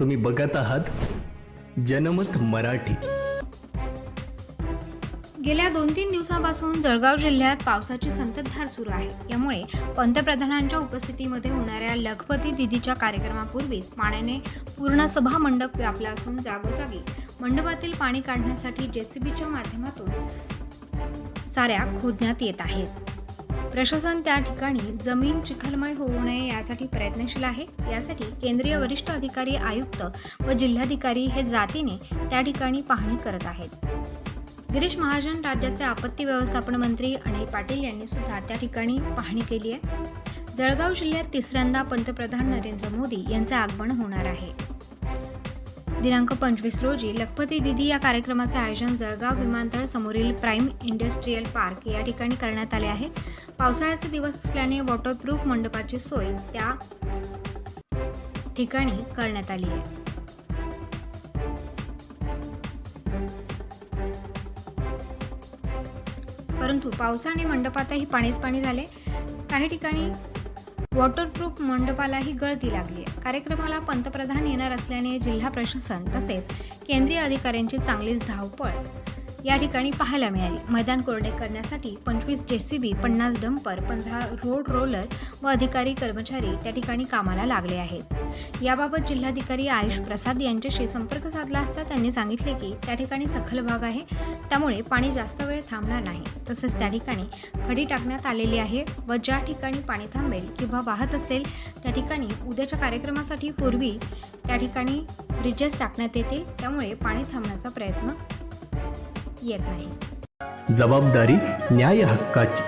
तुम्ही बघत आहात जनमत मराठी. गेल्या दोन तीन दिवसापासून जळगाव जिल्ह्यात पावसाची संततधार सुरू आहे. यामुळे पंतप्रधानांच्या उपस्थितीमध्ये होणाऱ्या लखपती दिदीच्या कार्यक्रमापूर्वीच पाण्याने पूर्ण सभा मंडप व्यापला असून जागोजागी मंडपातील पाणी काढण्यासाठी जेसीबीच्या माध्यमातून साऱ्या खोदण्यात येत आहेत. प्रशासन त्या ठिकाणी जमीन चिखलमय होऊ नये यासाठी प्रयत्नशील आहे. यासाठी केंद्रीय वरिष्ठ अधिकारी आयुक्त व जिल्हाधिकारी हे जातीने त्या ठिकाणी पाहणी करत आहेत. गिरीश महाजन राज्याचे आपत्ती व्यवस्थापन मंत्री अनिल पाटील यांनी सुद्धा त्या ठिकाणी पाहणी केली आहे. जळगाव जिल्ह्यात तिसऱ्यांदा पंतप्रधान नरेंद्र मोदी यांचं आगमन होणार आहे. दिनांक पंचवीस रोजी लखपती दिदी या कार्यक्रमाचे आयोजन जळगाव विमानतळ समोरील प्राईम इंडस्ट्रीयल पार्क या ठिकाणी करण्यात आले आहे. पावसाळ्याचे दिवस असल्याने वॉटरप्रूफ मंडपाची सोय त्या ठिकाणी करण्यात आली आहे. परंतु पावसाने मंडपातही पाणीच पाणी झाले. काही ठिकाणी वॉटरप्रूफ मंडपालाही गळती लागली कार्यक्रमाला पंतप्रधान येणार असल्याने जिल्हा प्रशासन तसेच केंद्रीय अधिकाऱ्यांची चांगलीच धावपळ या ठिकाणी पाहायला मिळाली. मैदान कोरडे करण्यासाठी पंचवीस जेसीबी पन्नास डंपर पंधरा रोड रोलर व अधिकारी कर्मचारी त्या ठिकाणी कामाला लागले आहेत. याबाबत जिल्हाधिकारी आयुष प्रसाद यांच्याशी संपर्क साधला असता त्यांनी सांगितले की त्या ठिकाणी सखल भाग आहे. त्यामुळे पाणी जास्त वेळ थांबणार नाही. तसेच त्या ठिकाणी खडी टाकण्यात आलेली आहे व ज्या ठिकाणी पाणी थांबेल किंवा वाहत असेल त्या ठिकाणी उद्याच्या कार्यक्रमासाठी पूर्वी त्या ठिकाणी ब्रिजेस टाकण्यात येते त्यामुळे पाणी थांबण्याचा प्रयत्न येत नाही जबाबदारी न्याय हक्काची